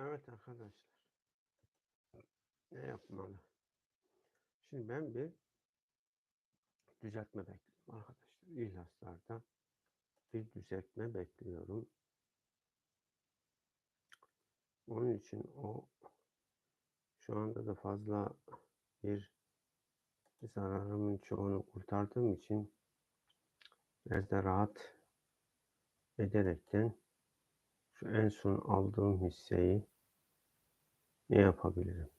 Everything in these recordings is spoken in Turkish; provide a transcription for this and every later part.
Evet arkadaşlar. Ne yapmalı? Şimdi ben bir düzeltme bekliyorum arkadaşlar. İhlaslarda bir düzeltme bekliyorum. Onun için o şu anda da fazla bir zararımın çoğunu kurtardığım için biraz da rahat ederekten şu en son aldığım hisseyi ne yapabilirim?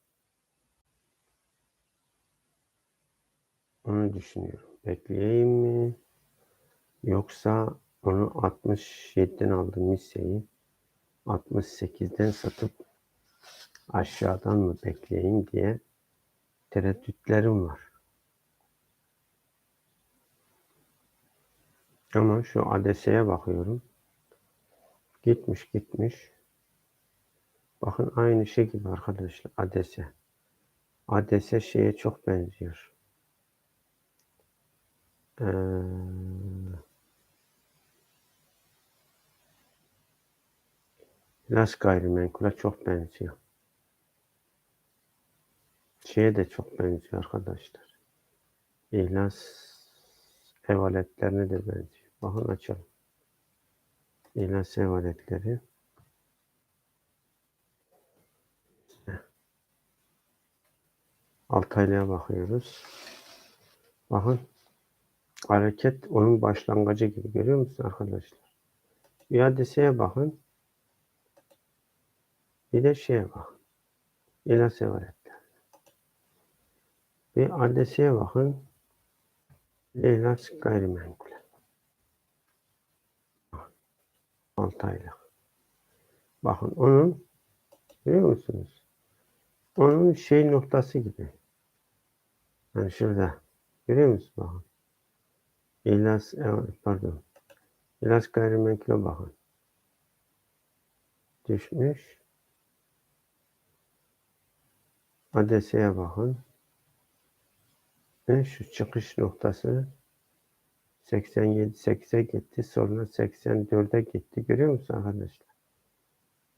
Onu düşünüyorum. Bekleyeyim mi? Yoksa onu 67'den aldığım hisseyi 68'den satıp aşağıdan mı bekleyeyim diye tereddütlerim var. Ama şu ADS'ye bakıyorum. Gitmiş gitmiş. Bakın aynı şey gibi arkadaşlar ADS. ADS şeye çok benziyor. Ee, Las gayrimenkule çok benziyor. Şeye de çok benziyor arkadaşlar. İhlas ev aletlerine de benziyor. Bakın açalım. İhlas ev aletleri. Altaylı'ya bakıyoruz. Bakın hareket onun başlangıcı gibi görüyor musun arkadaşlar? İadeseye bakın. Bir de şeye bakın. İlas ev aletleri. Bir adresiye bakın. İhlas gayrimenkul. 6 aylık. Bakın onun görüyor musunuz? Onun şey noktası gibi. Yani şurada. Görüyor musunuz? Bakın. İhlas, evet, pardon. İhlas gayrimenkule bakın. Düşmüş. Adeseye bakın. Ve şu çıkış noktası 87 8'e gitti. Sonra 84'e gitti. Görüyor musun arkadaşlar?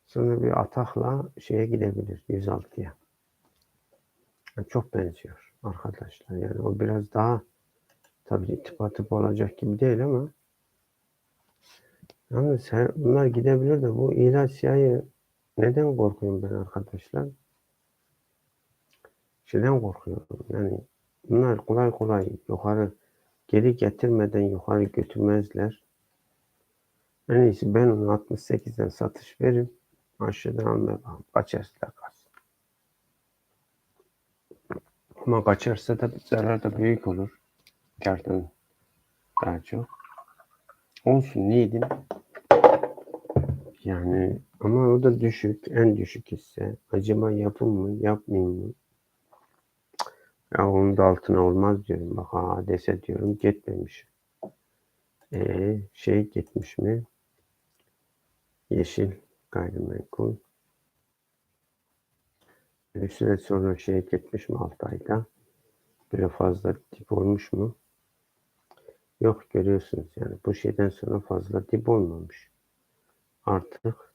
Sonra bir atakla şeye gidebilir 106'ya. Yani çok benziyor arkadaşlar. Yani o biraz daha tabii itibatı olacak gibi değil ama yalnız her, bunlar gidebilir de bu ilaç yayı neden korkuyorum ben arkadaşlar? Şeyden korkuyorum. Yani bunlar kolay kolay yukarı geri getirmeden yukarı götürmezler. En iyisi ben onu 68'den satış verim. Aşağıdan almaya bakalım. Kaçarsa kalsın. Ama kaçarsa da zarar da büyük olur. Kardan daha çok. Olsun neydi? Yani ama o da düşük. En düşük hisse. Acaba yapım mı? Yapmayayım mı? Ya onun da altına olmaz diyorum. Bak ha dese diyorum gitmemiş. Ee, şey gitmiş mi? Yeşil gayrimenkul. Bir süre sonra şey gitmiş mi 6 ayda? Böyle fazla dip olmuş mu? Yok görüyorsunuz yani bu şeyden sonra fazla dip olmamış. Artık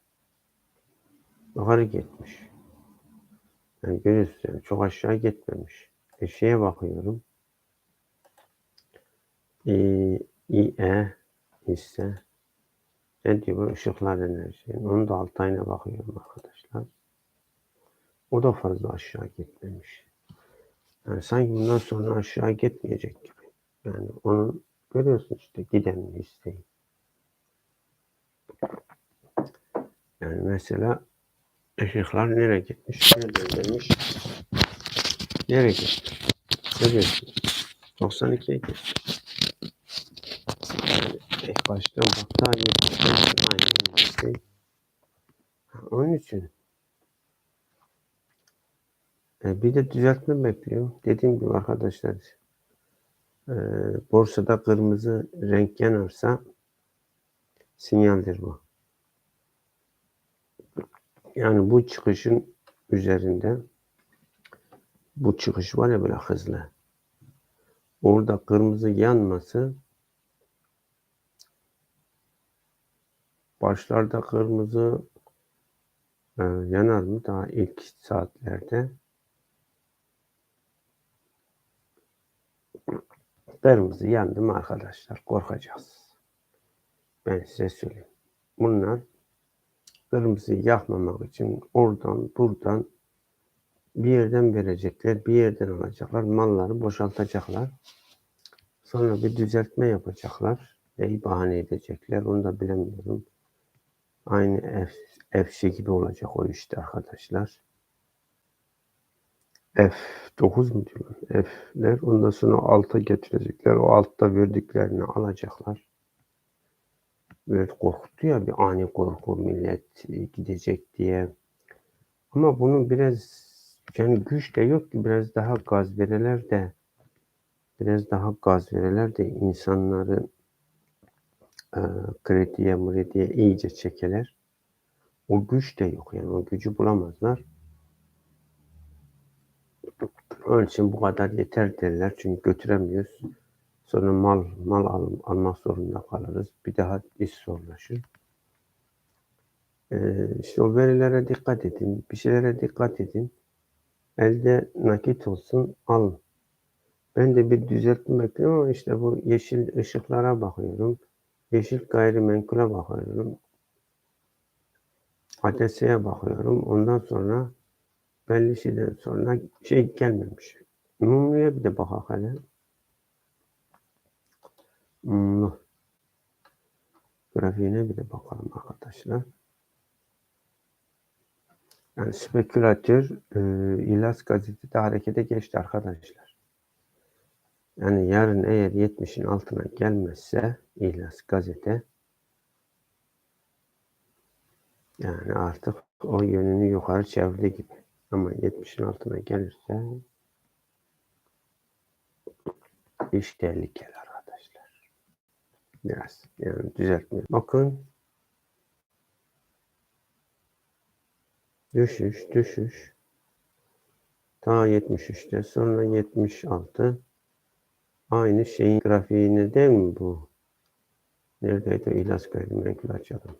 yukarı gitmiş. Yani görüyorsunuz yani çok aşağı gitmemiş. E şeye bakıyorum. İ, İE hisse ne diyor bu ışıklar enerji. Onun da alt ayına bakıyorum arkadaşlar. O da fazla aşağı gitmemiş. Yani sanki bundan sonra aşağı gitmeyecek gibi. Yani onun görüyorsun işte giden hisseyi. Yani mesela ışıklar nereye gitmiş? Nereden gelmiş? Nereye gitmiş? Görüyorsunuz. 92'ye gitmiş. Yani ilk 75 aynı hisseyi. Onun için e, bir de düzeltme bekliyorum. Dediğim gibi arkadaşlar e, borsada kırmızı renk yanarsa sinyaldir bu. Yani bu çıkışın üzerinde bu çıkış var ya böyle hızlı. Orada kırmızı yanması başlarda kırmızı e, yanar mı daha ilk saatlerde? Kırmızı yandı mı arkadaşlar korkacağız. Ben size söyleyeyim. Bunlar kırmızıyı yakmamak için oradan buradan bir yerden verecekler, bir yerden alacaklar, malları boşaltacaklar. Sonra bir düzeltme yapacaklar. Neyi bahane edecekler onu da bilemiyorum. Aynı FC gibi olacak o işte arkadaşlar. F9 mu diyorlar? F'ler ondan sonra alta getirecekler. O altta verdiklerini alacaklar. Böyle korktu ya bir ani korku millet gidecek diye. Ama bunun biraz yani güç de yok ki biraz daha gaz vereler de biraz daha gaz vereler de insanları e, krediye mrediye iyice çekeler. O güç de yok yani o gücü bulamazlar. Onun için bu kadar yeter derler çünkü götüremiyoruz. Sonra mal mal al, almak zorunda kalırız. Bir daha iş zorlaşır. Ee, işte o verilere dikkat edin. Bir şeylere dikkat edin. Elde nakit olsun al. Ben de bir düzeltme bekliyorum ama işte bu yeşil ışıklara bakıyorum. Yeşil gayrimenkule bakıyorum. ADS'ye bakıyorum. Ondan sonra belli şeyden sonra şey gelmemiş. Mumlu'ya bir de bakak hele. Mumlu. Grafiğine bir de bakalım arkadaşlar. Yani spekülatör e, İlas gazetede harekete geçti arkadaşlar. Yani yarın eğer 70'in altına gelmezse İlas gazete yani artık o yönünü yukarı çevirdi gibi. Ama 70'in altına gelirse iş tehlikeli arkadaşlar. Biraz yani düzeltme. Bakın düşüş düşüş ta 73'te sonra 76 aynı şeyin grafiğini değil mi bu? Neredeydi o ilaç gayrimenkul açalım.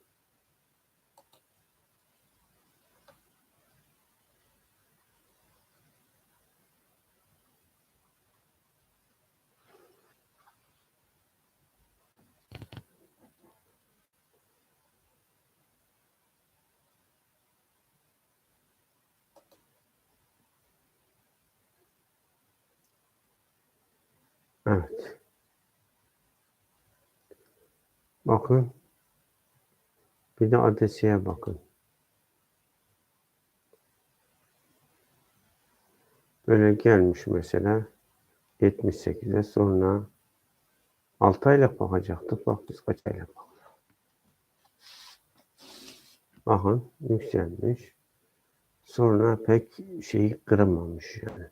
Evet. Bakın. Bir de adresiye bakın. Böyle gelmiş mesela 78'e sonra 6 aylık bakacaktık. Bak biz kaç aylık bakıyoruz. Bakın yükselmiş. Sonra pek şeyi kıramamış yani.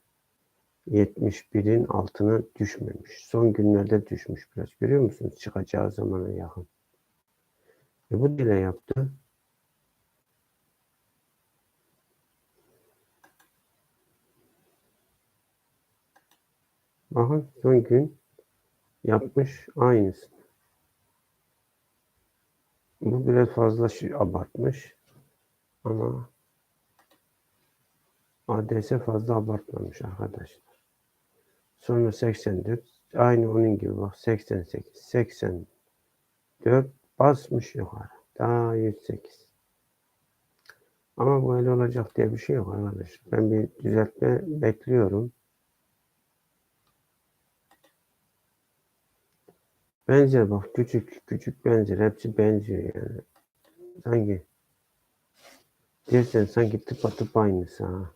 71'in altına düşmemiş. Son günlerde düşmüş biraz. Görüyor musunuz? Çıkacağı zamana yakın. E bu dile yaptı. Bakın son gün yapmış aynısını. Bu biraz fazla şey abartmış. Ama ADS fazla abartmamış arkadaşlar. Sonra 84. Aynı onun gibi bak 88. 84 basmış yukarı. Daha 108. Ama böyle olacak diye bir şey yok arkadaşlar. Ben bir düzeltme bekliyorum. Benzer bak küçük küçük benzer. Hepsi benziyor yani. Sanki dersen sanki tıpa tıp aynısı ha.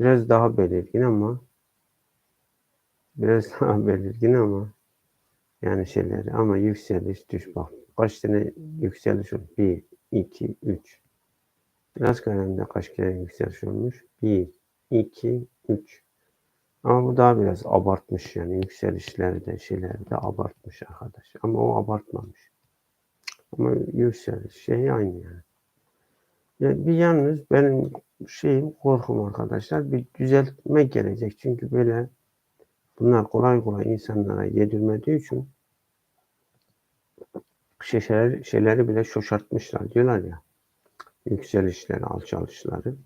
Biraz daha belirgin ama biraz daha belirgin ama yani şeyleri ama yükseliş düş bak. Kaç tane yükseliş olmuş? 1, 2, 3. Biraz kalemde kaç kere yükseliş olmuş? 1, 2, 3. Ama bu daha biraz abartmış yani yükselişlerde şeylerde abartmış arkadaş. Ama o abartmamış. Ama yükseliş şey aynı yani. yani bir yalnız benim şeyim korkum arkadaşlar bir düzeltme gelecek. Çünkü böyle bunlar kolay kolay insanlara yedirmediği için şeyleri, şeyleri bile şoşartmışlar diyorlar ya. Yükselişleri, alçalışları.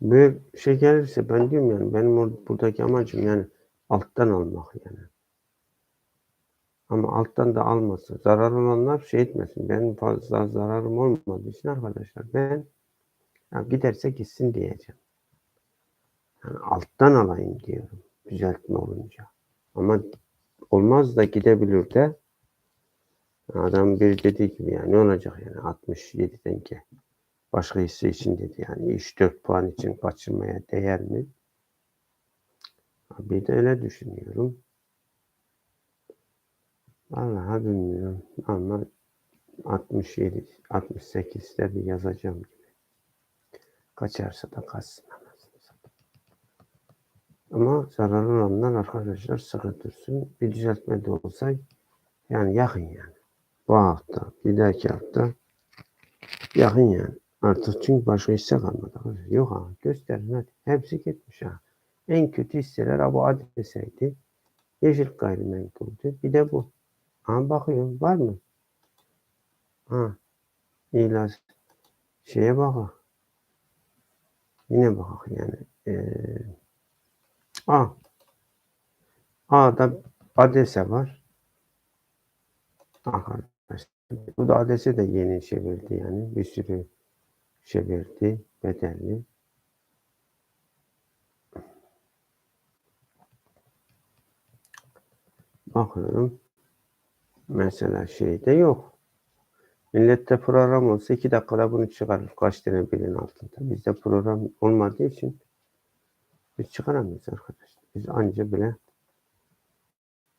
Bir şey gelirse ben diyorum yani benim or- buradaki amacım yani alttan almak yani. Ama alttan da almasın. Zarar olanlar şey etmesin. Benim fazla zararım olmadığı için arkadaşlar ben ya giderse gitsin diyeceğim. Yani alttan alayım diyorum. Düzeltme olunca. Ama olmaz da gidebilir de adam bir dediği gibi yani ne olacak yani 67'den ki başka hisse için dedi yani 3-4 puan için kaçırmaya değer mi? Bir de öyle düşünüyorum. Vallahi bilmiyorum ama 67, 68'de bir yazacağım gibi. Kaçarsa da kaçsın. Ama zararlı olanlar arkadaşlar sıkı dursun. Bir düzeltme de olsa yani yakın yani. Bu hafta, bir dahaki hafta yakın yani. Artık çünkü başka hisse kalmadı. Yok ha gösterin hadi. Hepsi gitmiş ha. En kötü hisseler ha bu adreseydi. Yeşil gayrimenkuldü. Bir de bu. Ha bakıyorum var mı? Ha. İlaç. Şeye bak. Yine bak yani. Ee, A. A'da adrese var. Arkadaşlar. Bu da adrese de yeni verdi yani. Bir sürü verdi. Bedelli. Bakıyorum. Mesela şeyde yok. Millette program olsa iki dakikada bunu çıkarır. Kaç tane bilin altında. Bizde program olmadığı için biz çıkaramayız arkadaşlar. Biz anca bile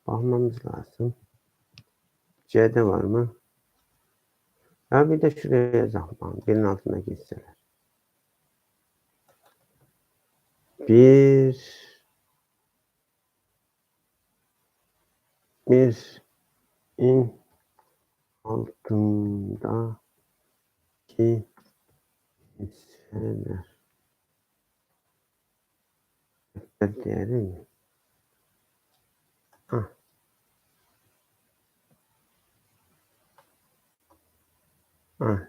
bakmamız lazım. C'de var mı? Ya bir de şuraya yazalım. Birin altına gitseler. Bir bir in altındaki hisseler Defter değeri mi? Hah. Hah.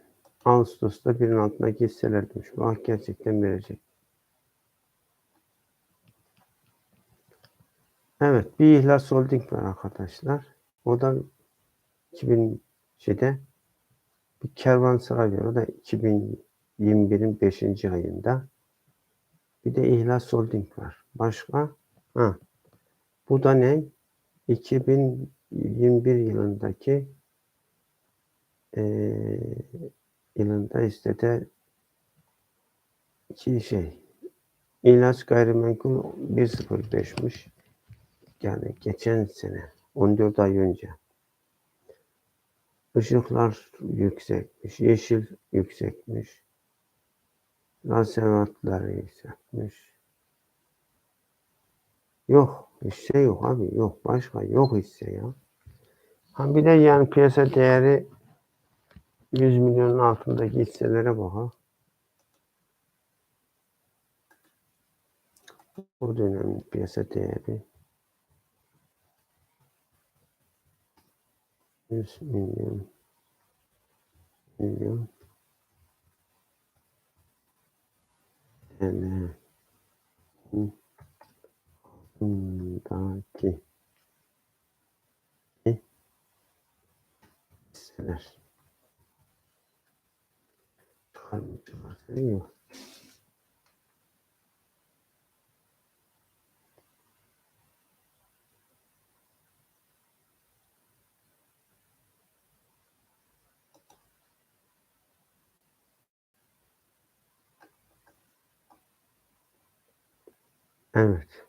Ağustos'ta birin altındaki hisseler demiş. Bak gerçekten verecek. Evet. Bir ihlas holding var arkadaşlar. O da 2007'de bir kervansaray var. O da 2021'in 5. ayında. Bir de İhlas Holding var. Başka? Ha. Bu da ne? 2021 yılındaki eee yılında istede iki şey. İhlas gayrimenkul 1.05'miş. Yani geçen sene 14 ay önce. Işıklar yüksekmiş. Yeşil yüksekmiş. Laservatlar yüksekmiş. Yok. Hisse yok abi. Yok. Başka yok hisse ya. Ha bir de yani piyasa değeri 100 milyonun altındaki hisselere bak Bu dönem piyasa değeri 100 milyon milyon TL altındaki hisseler çıkar mı çıkarsa yok. Evet.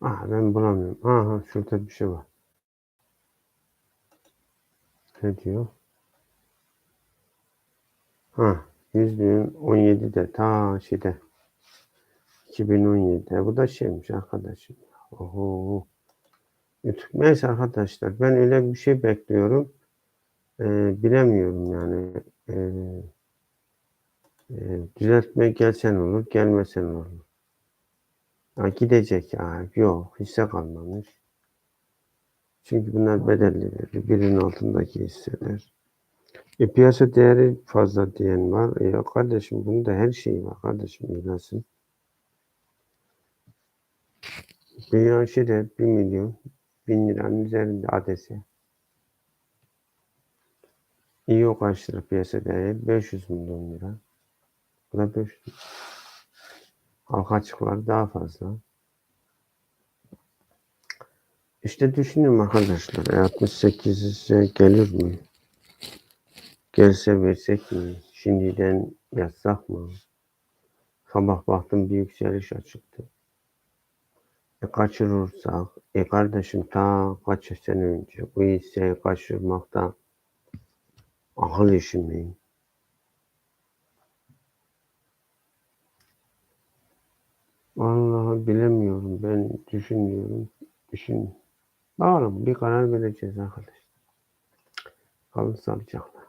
Aa ben bulamıyorum. Aha şurada bir şey var. Ne diyor? Ha 100 bin 17 de ta şeyde 2017. Bu da şeymiş arkadaşım. Oho. YouTube. Neyse arkadaşlar ben öyle bir şey bekliyorum. Ee, bilemiyorum yani. Ee, e, düzeltme gelsen olur, gelmesen olur. Ha, gidecek ya. Yok, hisse kalmamış. Çünkü bunlar bedelli verdi. Birinin altındaki hisseler. E, piyasa değeri fazla diyen var. E, kardeşim bunun da her şeyi var kardeşim bilesin. Dünya şeyde 1 milyon 1000 liranın üzerinde adesi. İyi o kaç lira piyasa değeri? 500 milyon lira. Bu da 500. Halka açıklar daha fazla. İşte düşünüyorum arkadaşlar. E, 68'e gelir mi? Gelse versek mi? Şimdiden yazsak mı? Sabah baktım bir yükseliş açıktı. E kaçırırsak, e kardeşim ta kaç sene önce bu hisseyi kaçırmakta akıl işi mi? Vallahi bilemiyorum. Ben düşünüyorum. Düşün. Bakalım bir karar vereceğiz arkadaşlar. Kalın sağlıcakla.